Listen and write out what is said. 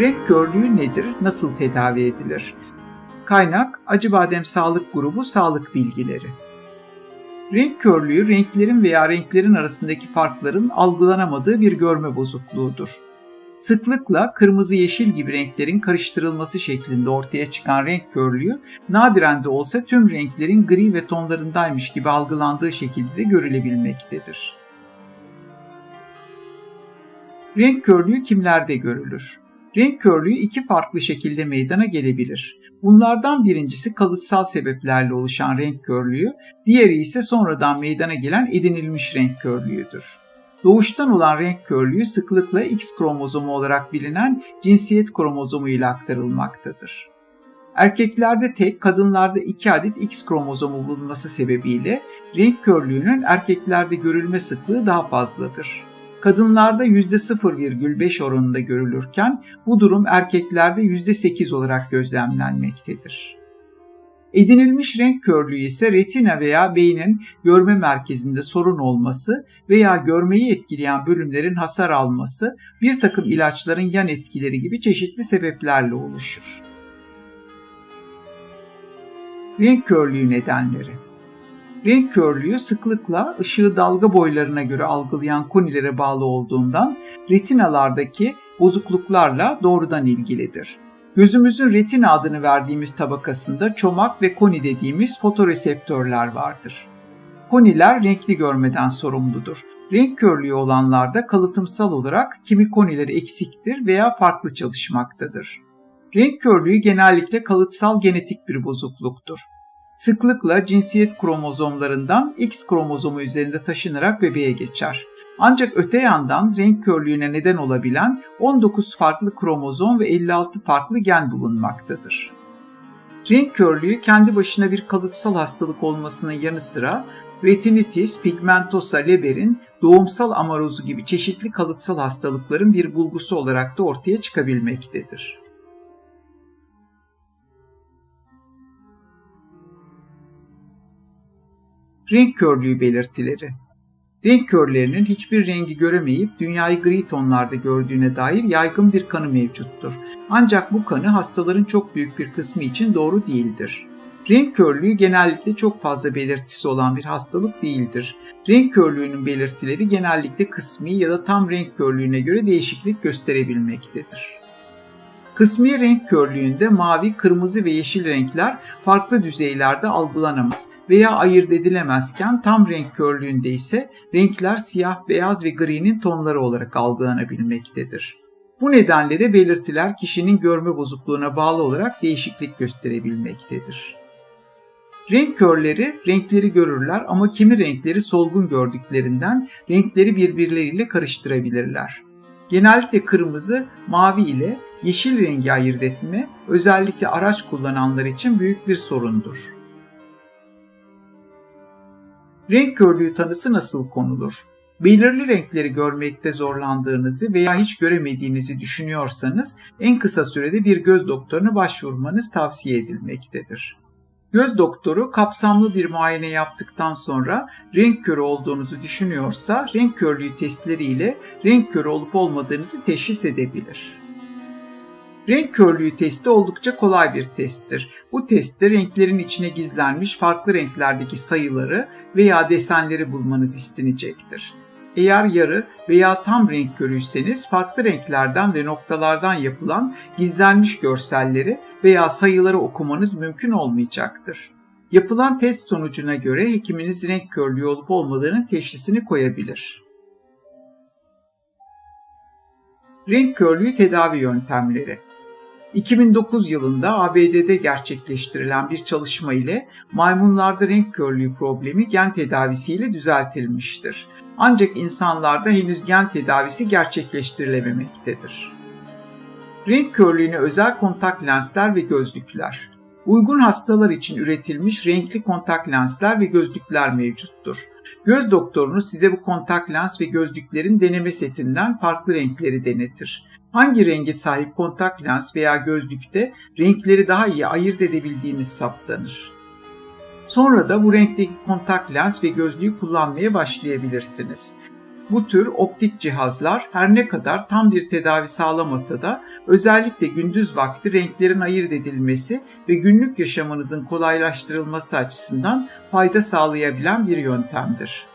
Renk körlüğü nedir? Nasıl tedavi edilir? Kaynak Acıbadem Sağlık Grubu Sağlık Bilgileri. Renk körlüğü renklerin veya renklerin arasındaki farkların algılanamadığı bir görme bozukluğudur. Sıklıkla kırmızı yeşil gibi renklerin karıştırılması şeklinde ortaya çıkan renk körlüğü nadiren de olsa tüm renklerin gri ve tonlarındaymış gibi algılandığı şekilde de görülebilmektedir. Renk körlüğü kimlerde görülür? Renk körlüğü iki farklı şekilde meydana gelebilir. Bunlardan birincisi kalıtsal sebeplerle oluşan renk körlüğü, diğeri ise sonradan meydana gelen edinilmiş renk körlüğüdür. Doğuştan olan renk körlüğü sıklıkla X kromozomu olarak bilinen cinsiyet kromozomu ile aktarılmaktadır. Erkeklerde tek, kadınlarda iki adet X kromozomu bulunması sebebiyle renk körlüğünün erkeklerde görülme sıklığı daha fazladır kadınlarda %0,5 oranında görülürken bu durum erkeklerde %8 olarak gözlemlenmektedir. Edinilmiş renk körlüğü ise retina veya beynin görme merkezinde sorun olması veya görmeyi etkileyen bölümlerin hasar alması, bir takım ilaçların yan etkileri gibi çeşitli sebeplerle oluşur. Renk körlüğü nedenleri Renk körlüğü sıklıkla ışığı dalga boylarına göre algılayan konilere bağlı olduğundan retinalardaki bozukluklarla doğrudan ilgilidir. Gözümüzün retina adını verdiğimiz tabakasında çomak ve koni dediğimiz fotoreseptörler vardır. Koniler renkli görmeden sorumludur. Renk körlüğü olanlarda kalıtımsal olarak kimi konileri eksiktir veya farklı çalışmaktadır. Renk körlüğü genellikle kalıtsal genetik bir bozukluktur sıklıkla cinsiyet kromozomlarından X kromozomu üzerinde taşınarak bebeğe geçer. Ancak öte yandan renk körlüğüne neden olabilen 19 farklı kromozom ve 56 farklı gen bulunmaktadır. Renk körlüğü kendi başına bir kalıtsal hastalık olmasının yanı sıra retinitis pigmentosa Leber'in doğumsal amarozu gibi çeşitli kalıtsal hastalıkların bir bulgusu olarak da ortaya çıkabilmektedir. Renk körlüğü belirtileri Renk körlerinin hiçbir rengi göremeyip dünyayı gri tonlarda gördüğüne dair yaygın bir kanı mevcuttur. Ancak bu kanı hastaların çok büyük bir kısmı için doğru değildir. Renk körlüğü genellikle çok fazla belirtisi olan bir hastalık değildir. Renk körlüğünün belirtileri genellikle kısmi ya da tam renk körlüğüne göre değişiklik gösterebilmektedir. Kısmi renk körlüğünde mavi, kırmızı ve yeşil renkler farklı düzeylerde algılanamaz veya ayırt edilemezken tam renk körlüğünde ise renkler siyah, beyaz ve gri'nin tonları olarak algılanabilmektedir. Bu nedenle de belirtiler kişinin görme bozukluğuna bağlı olarak değişiklik gösterebilmektedir. Renk körleri renkleri görürler ama kimi renkleri solgun gördüklerinden renkleri birbirleriyle karıştırabilirler. Genellikle kırmızı, mavi ile yeşil rengi ayırt etme özellikle araç kullananlar için büyük bir sorundur. Renk körlüğü tanısı nasıl konulur? Belirli renkleri görmekte zorlandığınızı veya hiç göremediğinizi düşünüyorsanız en kısa sürede bir göz doktoruna başvurmanız tavsiye edilmektedir. Göz doktoru kapsamlı bir muayene yaptıktan sonra renk körü olduğunuzu düşünüyorsa renk körlüğü testleriyle renk körü olup olmadığınızı teşhis edebilir. Renk körlüğü testi oldukça kolay bir testtir. Bu testte renklerin içine gizlenmiş farklı renklerdeki sayıları veya desenleri bulmanız istenecektir. Eğer yarı veya tam renk körüyseniz farklı renklerden ve noktalardan yapılan gizlenmiş görselleri veya sayıları okumanız mümkün olmayacaktır. Yapılan test sonucuna göre hekiminiz renk körlüğü olup olmadığını teşhisini koyabilir. Renk körlüğü tedavi yöntemleri 2009 yılında ABD'de gerçekleştirilen bir çalışma ile maymunlarda renk körlüğü problemi gen tedavisiyle düzeltilmiştir. Ancak insanlarda henüz gen tedavisi gerçekleştirilememektedir. Renk körlüğüne özel kontak lensler ve gözlükler. Uygun hastalar için üretilmiş renkli kontak lensler ve gözlükler mevcuttur. Göz doktorunuz size bu kontak lens ve gözlüklerin deneme setinden farklı renkleri denetir hangi renge sahip kontak lens veya gözlükte renkleri daha iyi ayırt edebildiğiniz saptanır. Sonra da bu renkteki kontak lens ve gözlüğü kullanmaya başlayabilirsiniz. Bu tür optik cihazlar her ne kadar tam bir tedavi sağlamasa da özellikle gündüz vakti renklerin ayırt edilmesi ve günlük yaşamınızın kolaylaştırılması açısından fayda sağlayabilen bir yöntemdir.